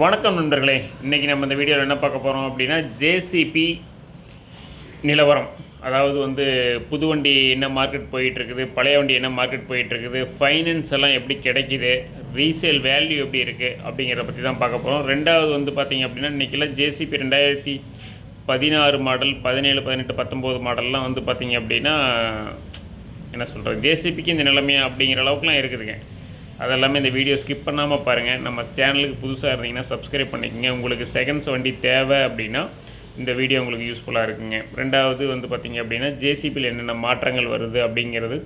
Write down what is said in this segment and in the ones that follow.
வணக்கம் நண்பர்களே. இன்றைக்கி நம்ம இந்த வீடியோவில் என்ன பார்க்க போகிறோம் அப்படின்னா ஜேசிபி நிலவரம். அதாவது வந்து புது வண்டி என்ன மார்க்கெட் போயிட்டுருக்குது பழைய வண்டி என்ன மார்க்கெட் போயிட்டுருக்குது ஃபைனான்ஸ் எல்லாம் எப்படி கிடைக்கிது ரீசேல் வேல்யூ எப்படி இருக்குது அப்படிங்கிறத பற்றி தான் பார்க்க போகிறோம் ரெண்டாவது வந்து பார்த்திங்க அப்படின்னா இன்றைக்கெல்லாம் ஜேசிபி ரெண்டாயிரத்தி பதினாறு மாடல் பதினேழு பதினெட்டு பத்தொம்போது மாடல்லாம் வந்து பார்த்திங்க அப்படின்னா என்ன சொல்கிறது ஜேசிபிக்கு இந்த நிலைமையா அப்படிங்கிற அளவுக்குலாம் இருக்குதுங்க. அதெல்லாமே இந்த வீடியோ ஸ்கிப் பண்ணாமல் பாருங்கள் நம்ம சேனலுக்கு புதுசாக இருந்தீங்கன்னா சப்ஸ்கிரைப் பண்ணிக்கோங்க. உங்களுக்கு செகண்ட்ஸ் வண்டி தேவை அப்படின்னா இந்த வீடியோ உங்களுக்கு யூஸ்ஃபுல்லாக இருக்குங்க. ரெண்டாவது வந்து பார்த்திங்க அப்படின்னா ஜேசிபியில் என்னென்ன மாற்றங்கள் வருது அப்படிங்கிறது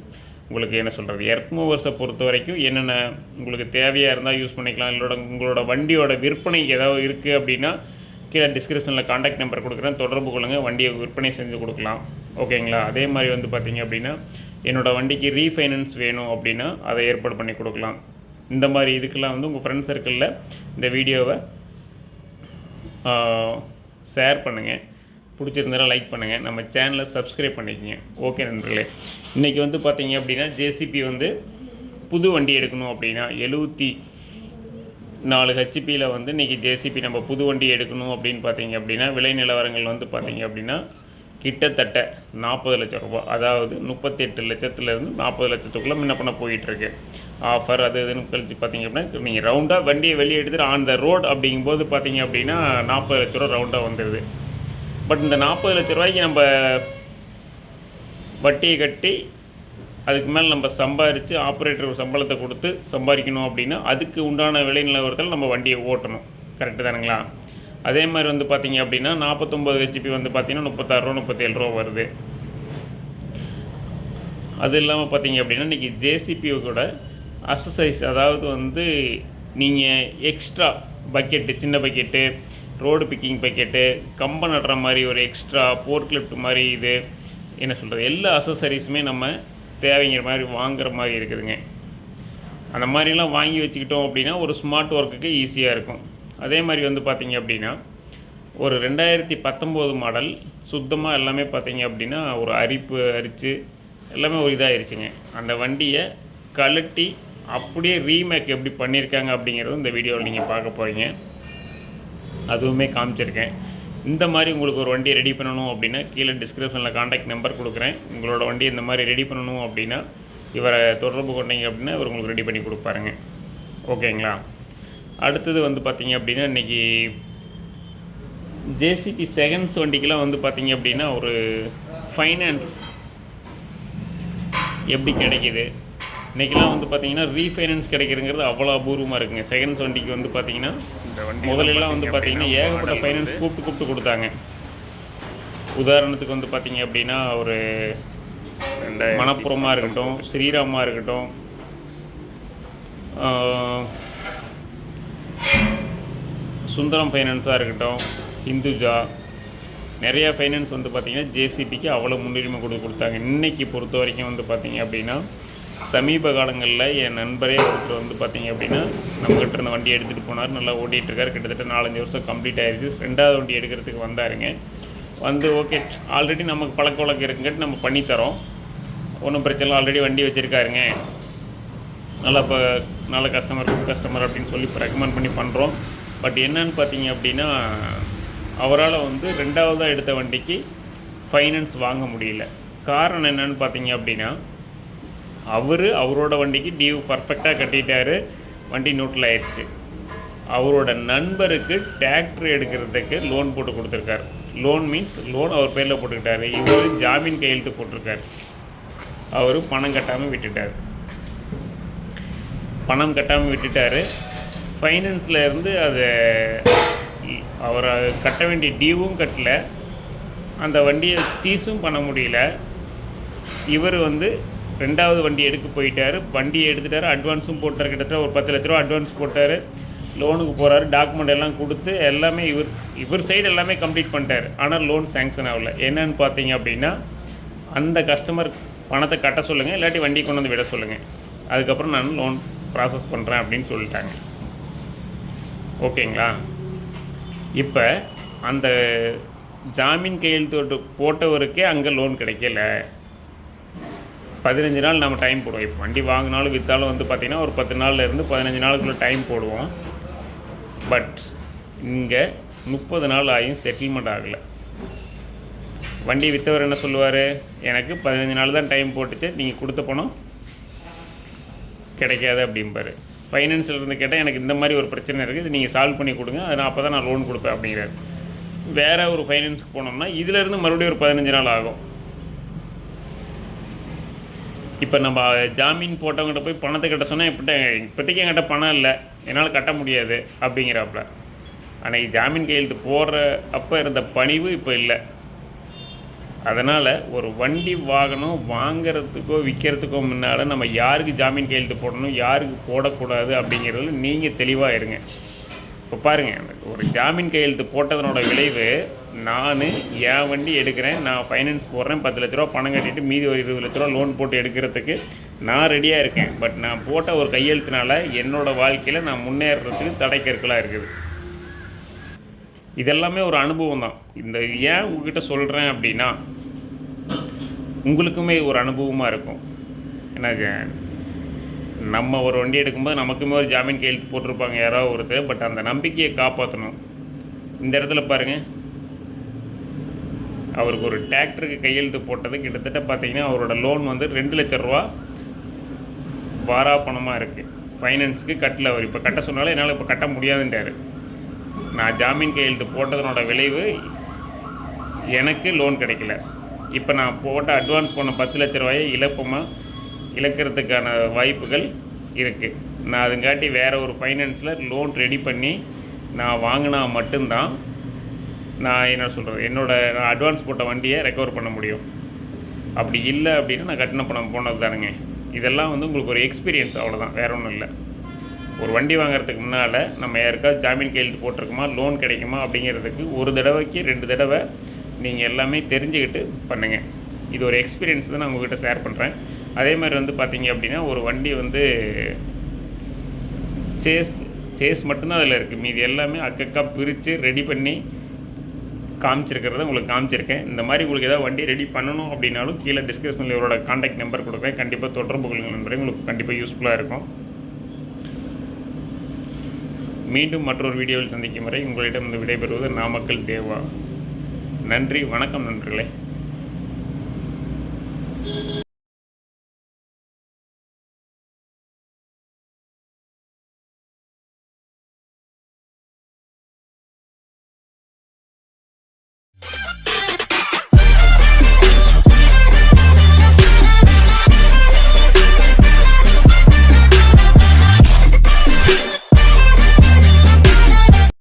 உங்களுக்கு என்ன சொல்கிறது எர்த் மூவர்ஸை பொறுத்த வரைக்கும் என்னென்ன உங்களுக்கு தேவையாக இருந்தால் யூஸ் பண்ணிக்கலாம். இல்லோட உங்களோட வண்டியோட விற்பனை ஏதாவது இருக்குது அப்படின்னா கீழே டிஸ்கிரிப்ஷனில் காண்டாக்ட் நம்பர் கொடுக்குறேன். தொடர்பு கொள்ளுங்கள் வண்டியை விற்பனை செஞ்சு கொடுக்கலாம். ஓகேங்களா அதே மாதிரி வந்து பார்த்திங்க அப்படின்னா என்னோடய வண்டிக்கு ரீஃபைனான்ஸ் வேணும் அப்படின்னா அதை ஏற்பாடு பண்ணி கொடுக்கலாம். இந்த மாதிரி இதுக்கெல்லாம் வந்து உங்கள் ஃப்ரெண்ட் சர்க்கிளில் இந்த வீடியோவை ஷேர் பண்ணுங்கள் பிடிச்சிருந்தாலும் லைக் பண்ணுங்கள் நம்ம சேனலை சப்ஸ்கிரைப் பண்ணிக்கோங்க. ஓகே நண்பர்களே. இன்றைக்கி வந்து பார்த்தீங்க அப்படின்னா ஜேசிபி வந்து புது வண்டி எடுக்கணும் அப்படின்னா எழுபத்தி நாலு ஹெச்பியில் வந்து இன்றைக்கி ஜேசிபி நம்ம புது வண்டி எடுக்கணும் அப்படின்னு பார்த்தீங்க அப்படின்னா விலை நிலவரங்கள் வந்து பார்த்தீங்க அப்படின்னா கிட்டத்தட்ட நாற்பது லட்சம் ரூபாய் அதாவது முப்பத்தெட்டு லட்சத்துலேருந்து நாற்பது லட்சத்துக்குள்ளே முன்ன பண்ண போயிட்டுருக்கு. ஆஃபர் அது இதுன்னு கழிச்சு பார்த்தீங்க அப்படின்னா நீங்கள் ரவுண்டாக வண்டியை வெளியே எடுத்துகிட்டு ஆன் த ரோட் அப்படிங்கும்போது பார்த்தீங்க அப்படின்னா நாற்பது லட்ச ரூபா ரவுண்டாக வந்துடுது பட் இந்த நாற்பது லட்ச ரூபாய்க்கு நம்ம வட்டியை கட்டி அதுக்கு மேலே நம்ம சம்பாரித்து ஆப்ரேட்டர் சம்பளத்தை கொடுத்து சம்பாதிக்கணும் அப்படின்னா அதுக்கு உண்டான விலை நிலவரத்தில் நம்ம வண்டியை ஓட்டணும். கரெக்டு தானுங்களா? அதே மாதிரி வந்து பார்த்தீங்க அப்படின்னா நாற்பத்தொம்பது ஹெச்பி வந்து பார்த்தீங்கன்னா முப்பத்தாறு ரூபா முப்பத்தேழு ரூபா வருது. அது இல்லாமல் பார்த்தீங்க அப்படின்னா இன்றைக்கி ஜேசிபி கூட அசசைஸ் அதாவது வந்து நீங்கள் எக்ஸ்ட்ரா பக்கெட்டு சின்ன பக்கெட்டு ரோடு பிக்கிங் பக்கெட்டு கம்பம் நடுற மாதிரி ஒரு எக்ஸ்ட்ரா போர்ட் மாதிரி இது என்ன சொல்கிறது எல்லா அசசரிஸுமே நம்ம தேவைங்கிற மாதிரி வாங்குற மாதிரி இருக்குதுங்க. அந்த மாதிரிலாம் வாங்கி வச்சுக்கிட்டோம் அப்படின்னா ஒரு ஸ்மார்ட் ஒர்க்குக்கு ஈஸியாக இருக்கும். அதே மாதிரி வந்து பார்த்திங்க அப்படின்னா ஒரு ரெண்டாயிரத்தி பத்தொம்போது மாடல் சுத்தமாக எல்லாமே பார்த்தீங்க அப்படின்னா ஒரு அரிப்பு அரித்து எல்லாமே ஒரு இதாகிருச்சுங்க அந்த வண்டியை கழட்டி அப்படியே ரீமேக் எப்படி பண்ணியிருக்காங்க அப்படிங்கிறது இந்த வீடியோவில் நீங்கள் பார்க்க போகிறீங்க அதுவுமே காமிச்சிருக்கேன். இந்த மாதிரி உங்களுக்கு ஒரு வண்டியை ரெடி பண்ணணும் அப்படின்னா கீழே டிஸ்கிரிப்ஷனில் காண்டாக்ட் நம்பர் கொடுக்குறேன். உங்களோட வண்டி இந்த மாதிரி ரெடி பண்ணணும் அப்படின்னா இவரை தொடர்பு கொண்டீங்க அப்படின்னா இவர் உங்களுக்கு ரெடி பண்ணி கொடுப்பாருங்க. ஓகேங்களா அடுத்தது வந்து பார்த்தீங்க அப்படின்னா இன்றைக்கி ஜேசிபி செகண்ட்ஸ் வண்டிக்கெலாம் வந்து பார்த்தீங்க அப்படின்னா ஒரு ஃபைனான்ஸ் எப்படி கிடைக்கிது? இன்றைக்கெலாம் வந்து பார்த்தீங்கன்னா ரீஃபைனான்ஸ் கிடைக்கிறதுங்கிறது அவ்வளோ அபூர்வமாக இருக்குங்க. செகண்ட்ஸ் வண்டிக்கு வந்து பார்த்தீங்கன்னா முதலெல்லாம் வந்து பார்த்தீங்கன்னா ஏகப்பட்ட ஃபைனான்ஸ் கூப்பிட்டு கூப்பிட்டு கொடுத்தாங்க. உதாரணத்துக்கு வந்து பார்த்தீங்க அப்படின்னா ஒரு மணப்புறமாக இருக்கட்டும் ஸ்ரீராமாக இருக்கட்டும் சுந்தரம் ஃபைனான்ஸாக இருக்கட்டும் இந்துஜா நிறையா ஃபைனான்ஸ் வந்து பார்த்திங்கன்னா ஜேசிபிக்கு அவ்வளோ முன்னுரிமை கொடுத்து கொடுத்தாங்க. இன்றைக்கி பொறுத்த வரைக்கும் வந்து பார்த்திங்க அப்படின்னா சமீப காலங்களில் என் நண்பரே ஒருத்தர் வந்து பார்த்திங்க அப்படின்னா நம்மகிட்ட இருந்த வண்டி எடுத்துகிட்டு போனார். நல்லா ஓட்டிகிட்ருக்கார் கிட்டத்தட்ட நாலஞ்சு வருஷம் கம்ப்ளீட் ஆயிடுச்சு ரெண்டாவது வண்டி எடுக்கிறதுக்கு வந்தாருங்க. வந்து ஓகே ஆல்ரெடி நமக்கு பழக்க வழக்கம் இருக்குங்கட்டு நம்ம பண்ணித்தரோம். ஒன்றும் பிரச்சனை இல்லை. ஆல்ரெடி வண்டி வச்சுருக்காருங்க. நல்லா இப்போ நல்ல கஸ்டமர் குட் கஸ்டமர் அப்படின்னு சொல்லி இப்போ ரெக்கமெண்ட் பண்ணி பண்ணுறோம் பட் என்னன்னு பார்த்தீங்க அப்படின்னா அவரால் வந்து ரெண்டாவதாக எடுத்த வண்டிக்கு ஃபைனான்ஸ் வாங்க முடியல. காரணம் என்னன்னு பார்த்தீங்க அப்படின்னா அவர் அவரோட வண்டிக்கு டியூ பர்ஃபெக்டாக கட்டிட்டாரு. வண்டி நோட்டில் ஆயிடுச்சு அவரோட நண்பருக்கு டிராக்டர் எடுக்கிறதுக்கு லோன் போட்டு கொடுத்துருக்காரு. லோன் மீன்ஸ் லோன் அவர் பேரில் போட்டுக்கிட்டாரு. இவர் ஜாமீன் கையெழுத்து போட்டிருக்காரு. அவர் பணம் கட்டாமல் விட்டுட்டார். பணம் கட்டாமல் விட்டுட்டார். ஃபைனான்ஸில் இருந்து அதை அவர் கட்ட வேண்டிய டியூவும் கட்டல. அந்த வண்டியை சீஸும் பண்ண முடியல. இவர் வந்து ரெண்டாவது வண்டி எடுக்க போயிட்டார். வண்டியை எடுத்துட்டார் அட்வான்ஸும் போட்டார். கிட்டத்தட்ட ஒரு பத்து லட்ச ரூபா அட்வான்ஸ் போட்டார். லோனுக்கு போகிறாரு டாக்குமெண்ட் எல்லாம் கொடுத்து எல்லாமே இவர் இவர் சைடு எல்லாமே கம்ப்ளீட் பண்ணிட்டார். ஆனால் லோன் சேங்ஷன் ஆகல. என்னன்னு பார்த்தீங்க அப்படின்னா அந்த கஸ்டமர் பணத்தை கட்ட சொல்லுங்கள் இல்லாட்டி வண்டி கொண்டு வந்து விட சொல்லுங்கள் அதுக்கப்புறம் நான் லோன் ப்ராசஸ் பண்ணுறேன் அப்படின்னு சொல்லிட்டாங்க. ஓகேங்களா? இப்போ அந்த ஜாமீன் கையெழுத்து போட்டவருக்கே அங்கே லோன் கிடைக்கல. பதினஞ்சு நாள் நம்ம டைம் போடுவோம். இப்போ வண்டி வாங்கினாலும் விற்றாலும் வந்து பார்த்திங்கன்னா ஒரு பத்து நாள்ல இருந்து பதினஞ்சு நாளுக்குள்ள டைம் போடுவோம். பட் இங்கே முப்பது நாள் ஆகியும் செட்டில்மெண்ட் ஆகலை. வண்டி விற்றவர் என்ன சொல்லுவார்? எனக்கு பதினஞ்சு நாள் தான் டைம் போட்டுச்சு நீங்கள் கொடுத்த பணம் கிடைக்காது அப்படிம்பாரு. ஃபைனான்ஸில் இருந்து கேட்டால் எனக்கு இந்த மாதிரி ஒரு பிரச்சனை இருக்குது இது நீங்கள் சால்வ் பண்ணி கொடுங்க. அது நான் அப்போ தான் நான் லோன் கொடுப்பேன் அப்படிங்கிறார். வேறு ஒரு ஃபைனான்ஸுக்கு போனோம்னா இதிலேருந்து மறுபடியும் ஒரு பதினஞ்சு நாள் ஆகும். இப்போ நம்ம ஜாமீன் போட்டவங்ககிட்ட போய் பணத்தை கட்ட சொன்னால் இப்பட்ட இப்போதைக்கு என்கிட்ட பணம் இல்லை. என்னால் கட்ட முடியாது அப்படிங்கிறாப்புல. அன்னைக்கு ஜாமீன் கையெழுத்து போடுற அப்போ இருந்த பணிவு இப்போ இல்லை. அதனால் ஒரு வண்டி வாகனம் வாங்கிறதுக்கோ விற்கிறதுக்கோ முன்னால் நம்ம யாருக்கு ஜாமீன் கையெழுத்து போடணும் யாருக்கு போடக்கூடாது அப்படிங்கிறதுல நீங்கள் தெளிவாக இருங்க. இப்போ பாருங்கள் ஒரு ஜாமீன் கையெழுத்து போட்டதனோட விளைவு நான் என் வண்டி எடுக்கிறேன் நான் ஃபைனான்ஸ் போடுறேன் பத்து லட்ச ரூபா பணம் கட்டிட்டு மீதி ஒரு இருபது லட்ச ரூபா லோன் போட்டு எடுக்கிறதுக்கு நான் ரெடியாக இருக்கேன். பட் நான் போட்ட ஒரு கையெழுத்தினால என்னோடய வாழ்க்கையில் நான் முன்னேறதுக்கு தடை கற்களாக இருக்குது. இதெல்லாமே ஒரு அனுபவம் தான். இந்த ஏன் உங்ககிட்ட சொல்கிறேன் அப்படின்னா உங்களுக்குமே ஒரு அனுபவமாக இருக்கும். எனக்கு நம்ம ஒரு வண்டி எடுக்கும்போது நமக்குமே ஒரு ஜாமீன் கையெழுத்து போட்டிருப்பாங்க யாராவது ஒருத்தர். பட் அந்த நம்பிக்கையை காப்பாற்றணும் இந்த இடத்துல பாருங்கள் அவருக்கு ஒரு டிராக்டருக்கு கையெழுத்து போட்டது கிட்டத்தட்ட பார்த்தீங்கன்னா அவரோட லோன் வந்து ரெண்டு லட்ச ரூபா வாரா பணமாக இருக்குது ஃபைனான்ஸுக்கு கட்டல அவர். இப்போ கட்ட சொன்னாலும் என்னால் இப்போ கட்ட முடியாதுன்றார் நான் ஜாமீன் கையெழுத்து போட்டதனோட விளைவு எனக்கு லோன் கிடைக்கல. இப்போ நான் போட்ட அட்வான்ஸ் பண்ண பத்து லட்ச ரூபாயை இழப்பமாக இழக்கிறதுக்கான வாய்ப்புகள் இருக்குது நான் அதுங்காட்டி வேறு ஒரு ஃபைனான்ஸில் லோன் ரெடி பண்ணி நான் வாங்கினா மட்டும்தான் நான் என்ன சொல்கிறது என்னோடய நான் அட்வான்ஸ் போட்ட வண்டியை ரெக்கவர் பண்ண முடியும். அப்படி இல்லை அப்படின்னா நான் கட்டின பணம் போனது தானுங்க. இதெல்லாம் வந்து உங்களுக்கு ஒரு எக்ஸ்பீரியன்ஸ் அவ்வளோதான் வேற ஒன்றும் இல்லை. ஒரு வண்டி வாங்குறதுக்கு முன்னால் நம்ம யாருக்காவது ஜாமீன் கையெழுத்து போட்டிருக்குமா? லோன் கிடைக்குமா? அப்படிங்கிறதுக்கு ஒரு தடவைக்கு ரெண்டு தடவை நீங்கள் எல்லாமே தெரிஞ்சுக்கிட்டு பண்ணுங்கள் இது ஒரு எக்ஸ்பீரியன்ஸ் தான் நான் உங்கள்கிட்ட ஷேர் பண்ணுறேன் அதே மாதிரி வந்து பார்த்தீங்க அப்படின்னா ஒரு வண்டி வந்து சேஸ் சேஸ் மட்டும்தான் அதில் இருக்குது மீதி எல்லாமே அக்கக்கா பிரித்து ரெடி பண்ணி காமிச்சிருக்கிறத உங்களுக்கு காமிச்சிருக்கேன். இந்த மாதிரி உங்களுக்கு ஏதாவது வண்டி ரெடி பண்ணணும் அப்படின்னாலும் கீழே டிஸ்கிரிப்ஷனில் இவரோட காண்டாக்ட் நம்பர் கொடுக்குறேன். கண்டிப்பாக தொடர்பு கொள்ளுங்கள் நண்பரே உங்களுக்கு கண்டிப்பாக யூஸ்ஃபுல்லாக இருக்கும். மீண்டும் மற்றொரு வீடியோவில் சந்திக்கும் வரை உங்களிடம் இருந்து விடைபெறுவது நாமக்கல் தேவா. நன்றி வணக்கம் நண்பர்களே.